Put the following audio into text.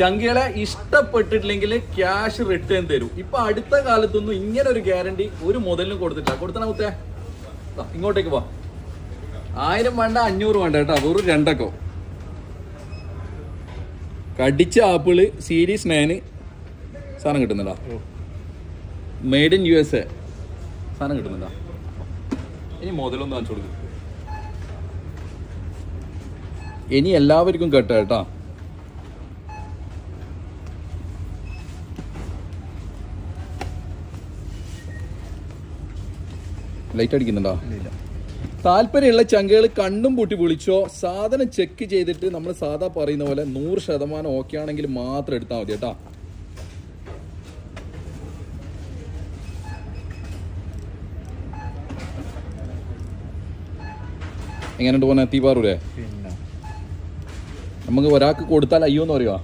ചങ്കികളെ ഇഷ്ടപ്പെട്ടിട്ടില്ലെങ്കിൽ cash return തരും. ഇപ്പൊ അടുത്ത കാലത്തൊന്നും ഇങ്ങനെ ഒരു ഗ്യാരണ്ടി ഒരു മുതലിനും കൊടുത്തിട്ടില്ല. കൊടുത്തണ മുത്തേ? ഇങ്ങോട്ടേക്ക് പോ ആയിരം വേണ്ട അഞ്ഞൂറ് വേണ്ട കേട്ടോ. വെറും രണ്ടക്കോ. കടിച്ച ആപ്പിൾ സീരീസ് നയന് സാധനം കിട്ടുന്നുണ്ടോ? Made in U S A സാധനം കിട്ടുന്നുണ്ടോ? ഇനി മുതലൊന്നും കാണിച്ചു കൊടുക്കും. ഇനി എല്ലാവർക്കും കേട്ടോ കേട്ടോ. ലൈറ്റ് അടിക്കുന്നുണ്ടോ? താല്പര്യമുള്ള ചങ്കകൾ കണ്ണും പൂട്ടി വിളിച്ചോ സാധനം ചെക്ക് ചെയ്തിട്ട് നമ്മൾ സാധാ പറയുന്ന പോലെ നൂറ് ശതമാനം ഓക്കെ ആണെങ്കിൽ മാത്രം എടുത്താൽ മതി കേട്ടോ. എങ്ങനെയുണ്ട് പോന്നെ? തീപാറൂരേ? നമുക്ക് ഒരാൾക്ക് കൊടുത്താൽ അയ്യോ എന്ന് പറയുക